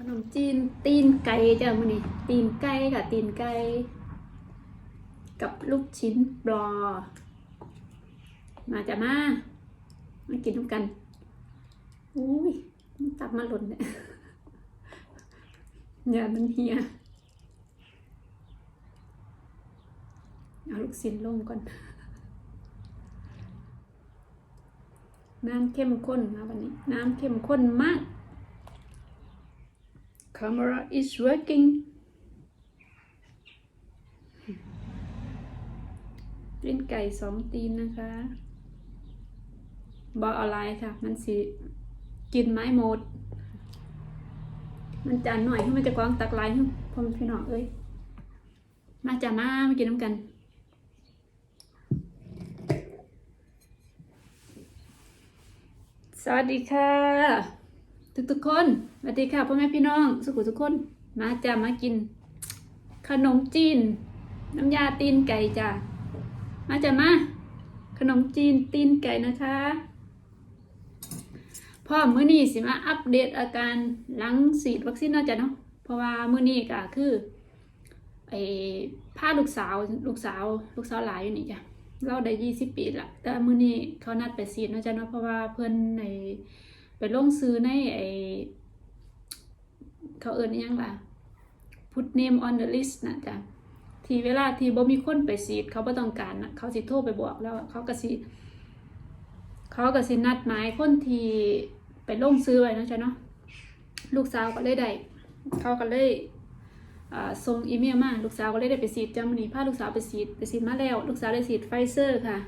ขนมจีนตีนไก่จ้ะมื้อนี้ตีนไก่ค่ะตีนไก่กับลูกชิ้นปลามาจ้ะมามากินด้วยกันอุ้ยมันตับมาหล่นเนี่ยอย่ามันเฮียเอาลูกชิ้นลงก่อนน้ำเข้มข้นนะวันนี้ น้ำเข้มข้นมาก Camera is working ตีนไก่สองตีนนะคะบอกอะไรค่ะ มันสิ กินไม้หมด มันจานหน่อยที่มันจะกวางตักหลายพ่อแม่พี่น้องเอ้ย มาจ้ามามากินน้ำกันสวัสดีค่ะ ทุกทุกคนสวัสดีค่ะพ่อแม่พี่น้อง สุขุทุกคน มาจ้ามากิน ขนมจีน น้ำยาตีนไก่จ้ามาจ้ามา ขนมจีนตีนไก่นะคะพ่อมื้อนี้สิมาอัปเดตอาการหลังฉีดวัคซีนเนาะจ้ะเนาะเพราะว่ามื้อนี้ก็คือไอ้พาลูกสาวลูกสาวลูกสาวหลายอยู่นี่จ้ะเราได้ยี่สิบปีละแต่มื้อนี้เขานัดไปฉีดเนาะจ้ะเนาะเพราะว่าเพิ่อนใน ไปลงซื้อในไอเขาเอิ้นอิหยังล่ะ put name on the list นะจ้ะทีเวลาที่บ่มีคนไปฉีดเขาบ่ต้องการนะเขาสิโทรไปบอกแล้วเขาก็สิเขาก็สินัดหมายคนที่ไปลงซื้อไว้นะจ้ะเนาะลูกสาวก็เลยได้เขาก็เลยอ่าส่งอีเมลมาลูกสาวก็เลยได้ไปฉีดจ้ะมื้อนี้พาลูกสาวไปฉีดไปฉีดมาแล้ว ลูกสาวได้ฉีดไฟเซอร์ค่ะ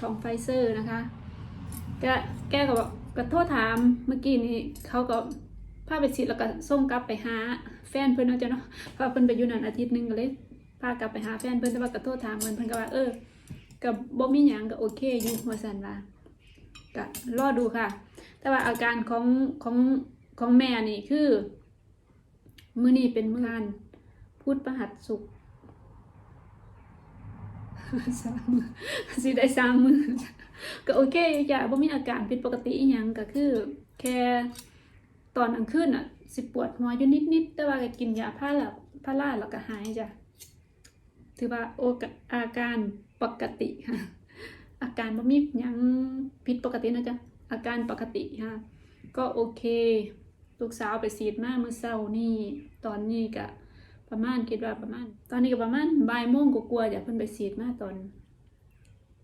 ของไฟเซอร์นะคะแกแกก็บอก ก็โทษถามเมื่อกี้นี้เขาก็พาไปฉีดแล้วก็ส่งกลับไปหาแฟนเพิ่อนเนาะจ้ะเนาะพาเพิ่อนไปอยู่นั่นอาทิตย์นึงก็เลยพากลับไปหาแฟนเพิ่อนแต่ว่าก็โทษถามเพิ่อนเพิ่นก็ว่าเออก็บ่มีหยังก็โอเคอยู่ว่าซั่นว่าก็รอดูค่ะ แต่ว่าอาการของของของแม่นี่คือ มื้อนี้เป็นมื้อการพูดประหัสสุข สามมือสิได้สามมือก็โอเคจ้ะบ่มีอาการผิดปกติอีหยังก็คือ แค่ตอนกลางคืนอะ สิปวดหัวอยู่นิดๆแต่ว่าก็กินยาพาราพาราแล้วก็หายจ้ะถือว่าโอกอาการปกติค่ะ อาการบ่มีหยังผิดปกตินะจ๊ะอาการปกติค่ะ ก็โอเค ลูกสาวไปฉีดมาเมื่อเช้านี่ตอนนี้ก็ ประมาณคิดว่าประมาณ ตอนนี้ก็ประมาณบ่ายโมงกลัวาๆเดี๋ยวเพิ่นไปฉีดมาตอน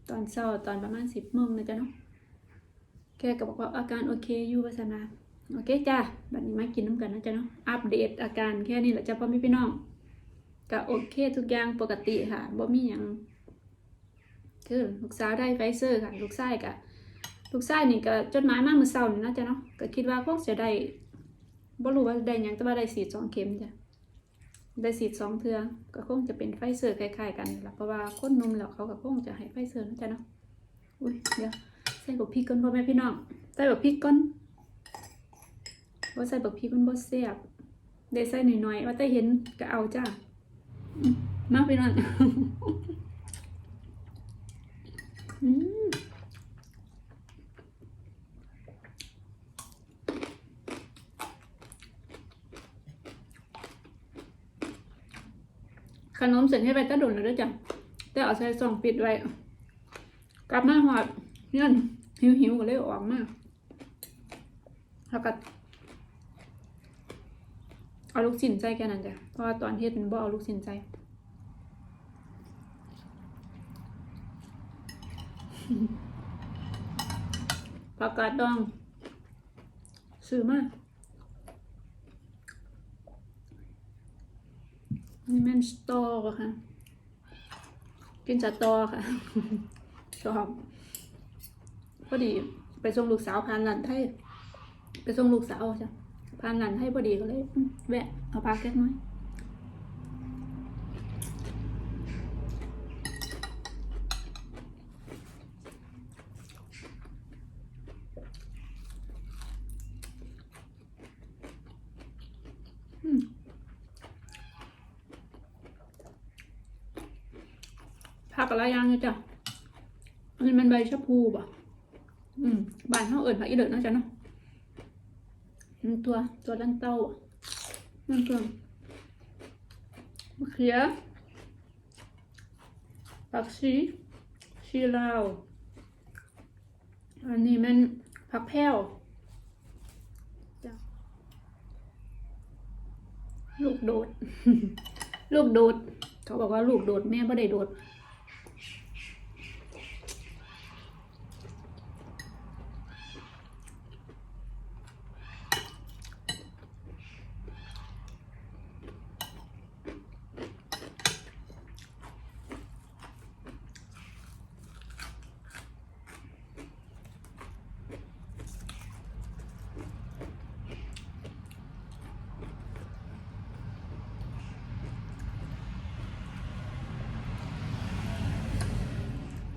ตอนเช้าตอนประมาณสิบโมงนะจ๊ะเนาะแกก็บอกว่าอาการโอเคอยู่ว่าซะนะโอเคจ้าบัดนี้มากินน้ำกันนะจ๊ะเนาะอัปเดตอาการแค่นี้แหละจ้ะพ่อแม่พี่น้องก็โอเคทุกอย่างปกติค่ะบ่มีหยังคือลูกสาวได้ไฟเซอร์ค่ะลูกชายก็ลูกชายนี่ก็จดหมายมาเมื่อเช้านี่นะจ๊ะเนาะก็คิดว่าคงจะได้บ่รู้ว่าได้ยังแต่ว่าได้ฉีสองเข็มจ้ะ ได้ฉีดสองเทือก็คงจะเป็นไฟเซอร์คล้ายๆกันแหละเพราะว่าคนนุ่มแล้วเขาก็คงจะให้ไฟเซอร์นะจ๊ะเนาะอุ้ยเดี๋ยวใส่บักพริกก่อนพ่อแม่พี่น้องใส่บักพริกก่อนว่าใส่บักพริกมันบ่แซ่บได้ใส่หน่อยๆว่าแต่เห็นก็เอาจ้ามมาพี่น้องอืม ขนมเสร็จให้ไปตะดุนแล้วด้วยจ้ะแต่เอาใส่ซองปิดไว้ กลับมาหอดเนี่ยหิวหิวก็เลยออกมาแล้วก็เอาลูกชิ้นใส่แค่นั้นจ้ะเพราะว่าตอนเฮ็ดมันบ่เอาลูกชิ้นใส่ผักกาดดองซื้อมา นี่แม่นสตอค่ะ กินสตอค่ะชอบพอดีไปส่งลูกสาวผ่านหลานไทยไปส่งลูกสาวจ้ะผ่านหลานไทยพอดีก็เลยแวะเอาปลาแก๊กน้อยอืมผักอะไรอย่างเนี่ย จ้ะอันนี้มันใบชะพูป่ะอืมบานเขาเอิญผักอีเลิศเนะจ๊ะเนาะตัวตัวลันเต้าอะนั่นก็มะเขือผักชีชีลาว อันนี้มันผักแพ้วจ้ะลูกโดด ลูกโดด เขาบอกว่าลูกโดดแม่ไม่ได้โดด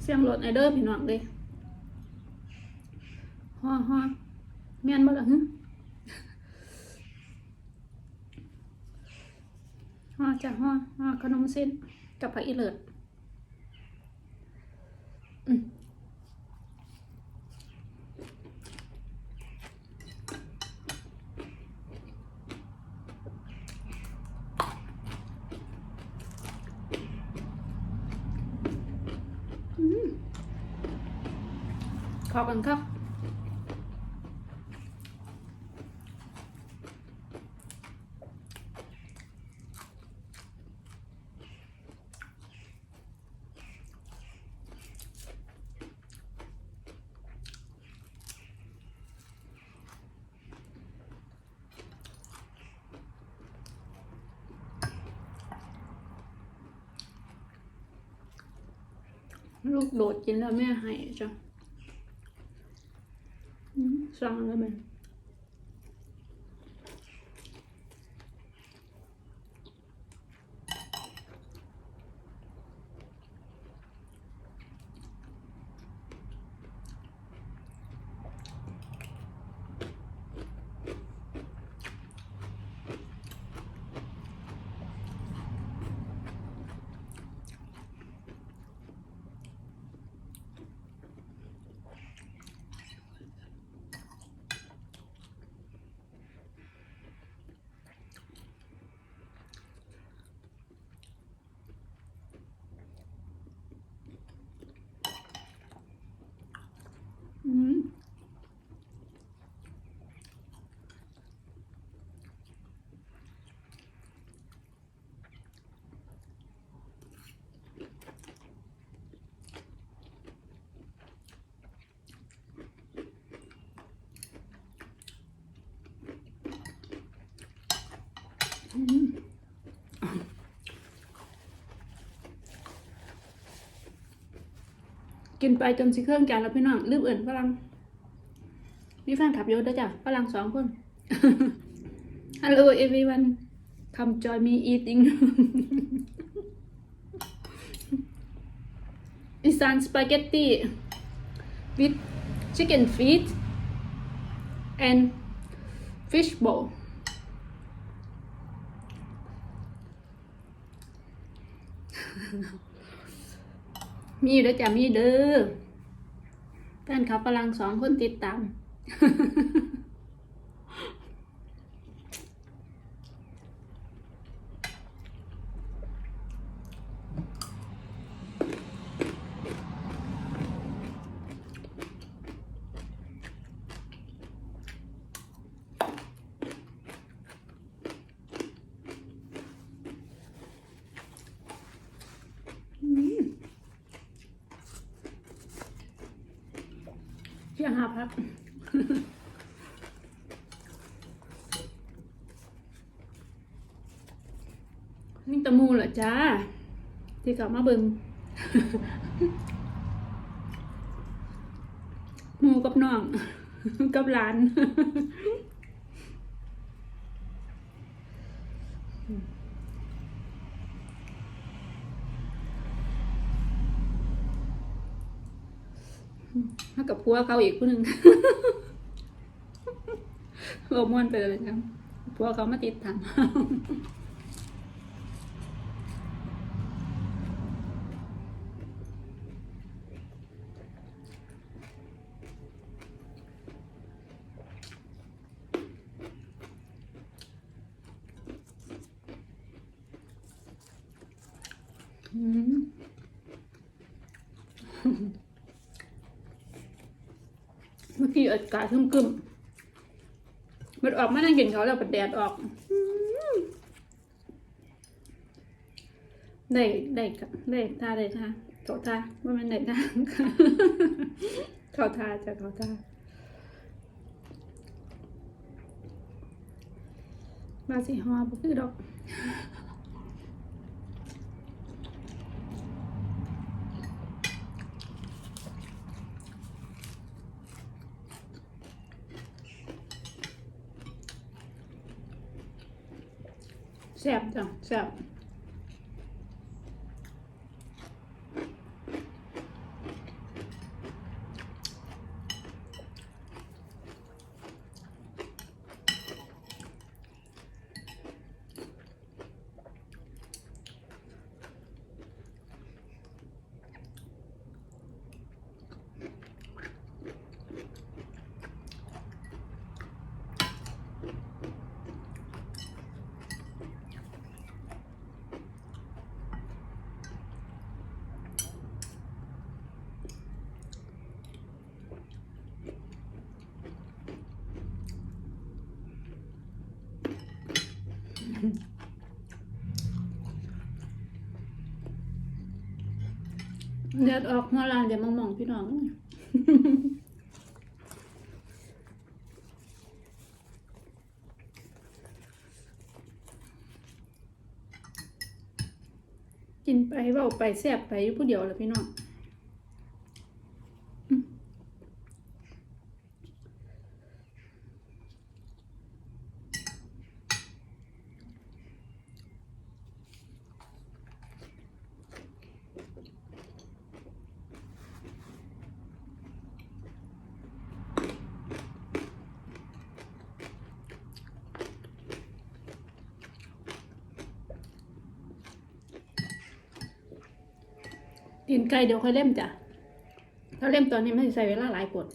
เสียงรถไอเดอร์พี่น้องเลยฮ่อฮ่อแม่นบ่ล่ะฮึฮ่อจ้ะฮ่อฮ่อขนมเส้นกับผักอีเลิศอืม เข้ากันครับลูกโดดกินแล้วแม่ให้จ้ะ อื กินไปจนสิเครื่องจานแล้วพี่น้องลืมเอื่นฝรั่งมีแฟนขับยอะด้วยจ้ะฝรั่งสองคน Hello everyone come join me eating Isan spaghetti with chicken feet and fish ball มีเด้อจ้ะมีเด้อแฟนเขาพลังสองคนติดตาม เที่ยงห้าพักนี่ตะมูเหรอจ้า ที่กลับมาเบิงมูกับน้อง กับหลาน ถ้ากับพัวเขาอีกผู้หนึ่งเราม่วนไปเลยครับพัวเขามาติดตาม嗯。 เมื่อกี้อากาศคึมๆมันออกมานั่งกินเขาวแล้วปัดแดดออกอืมได้ได้กะได้ท่าได้ท่าเขาท่าว่ามันได้ท่าเขาท่าจะเขาท่ามาสิฮอบ่คือดอก แซ่บจ้ะแซ่บ เดือดออกหัวลานเดี๋ยวมองมองพี่น้องกินไปเว่าไปแซ่บไปอยู่ผู้เดียวแหละพี่น้อง กินไก่เดี๋ยวค่อยเล่มจ้ะถ้าเล่มตอนนี้ไม่ใส่เวลาหลายกด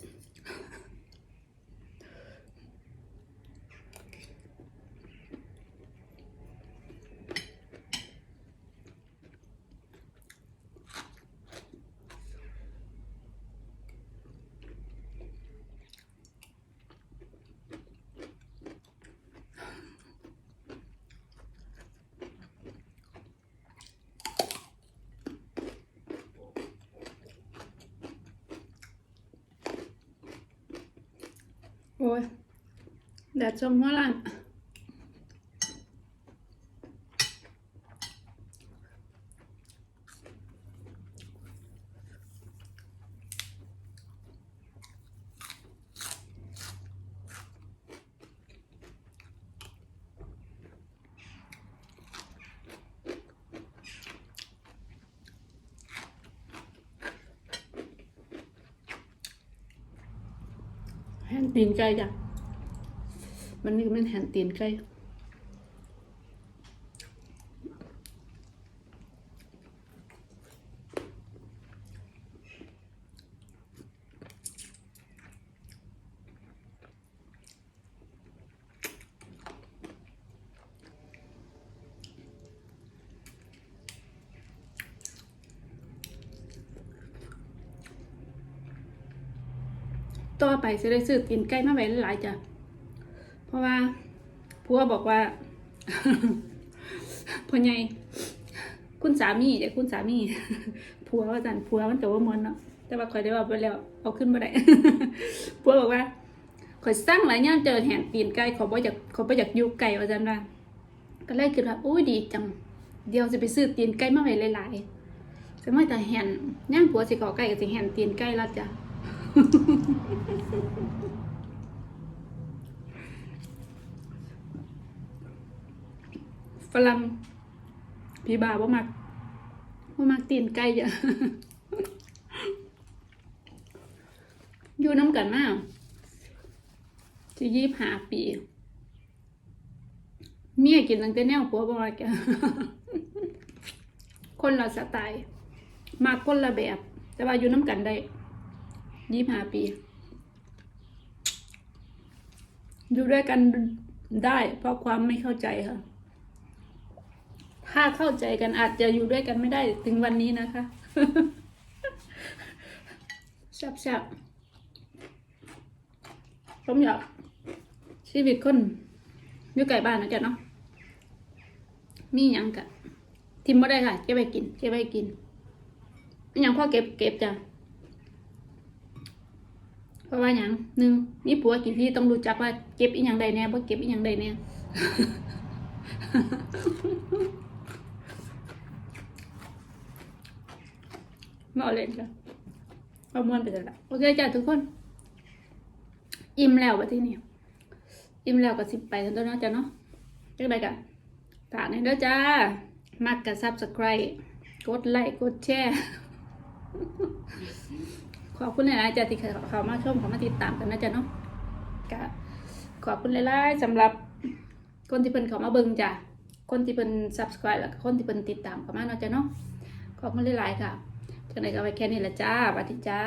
โอ้ยแด นตีนไก่จ้ะมันนี่มันแหนตีนไก่ อไปจะได้ซื้อตีนไก่มาไว้หลายจ้ะ เพราะว่าผัวบอกว่าพ่อใหญ่คุณสามีเดี๋ยวคุณสามีผัวว่าจันผัวมันแต่ว่ามอนเนาะแต่ว่าคอยได้ว่าไปแล้วเอาขึ้นมาได้ผัวบอกว่าคอยสร้างหลายย่างเจอแหนตีนไก่ขอบ่อยากขอบ่อยากยู่ไก่ว่าจันว่าก็เลยคิดว่าโอ้ยดีจังเดี๋ยวจะไปซื้อตีนไก่มาไว้หลายๆจะไม่แต่แหนย่างผัวสิขอไก่ก็สิแหนตีนไก่ล้วจ้ะ ฝรั่งพี่บาว่ามักว่ามักตีนไก่จ้ะอยู่น้ำกันมากจะยี่หาปี เมียกินตั้งแต่แนวผัวบอกแกคนละสไตล์ มากคนละแบบ แต่ว่าอยู่น้ำกันได้ ยี่ห้าปี อยู่ด้วยกันได้เพราะความไม่เข้าใจค่ะ ถ้าเข้าใจกันอาจจะอยู่ด้วยกันไม่ได้ถึงวันนี้นะคะแซ่บๆผมอยากชีวิตคนอยู่ไกลบ้านนะจ๊ะเนาะมีหยังกะทิมบ่ได้ค่ะ เก็บไว้กิน เก็บไว้กินมีหยังพ่อเก็บเก็บจ้ะ เพราะว่าหยังหนึ่งมีผัวกี่ที่ต้องรู้จักว่าเก็บอีหยังใดแน่บ่เก็บอีหยังใดแน่มาเอาเล่นจ้ะเอามวนไปจ้ะละโอเคจ้ะทุกคน อิ่มแล้วบัดทีนี้อิ่มแล้วก็สิบไปกันตัวเนาะจ้ะเนาะจังไดกันฝากในเด้อจ้า มักกับ subscribe กดไลค์ กดแชร์ ขอบคุณหลายๆจ้ะที่เขามาชมเขามาติดตามกันนะจ๊ะเนาะก็ขอบคุณหลายๆสำหรับคนที่เพิ่นเขามาเบิ่งจ้ะคนที่เพิ่น subscribe แล้วก็คนที่เพิ่นติดตามเขามาเนาะจ้ะเนาะขอบคุณหลายๆค่ะจังไดก็ไว้แค่นี้ละจ้าสวัสดีจ้า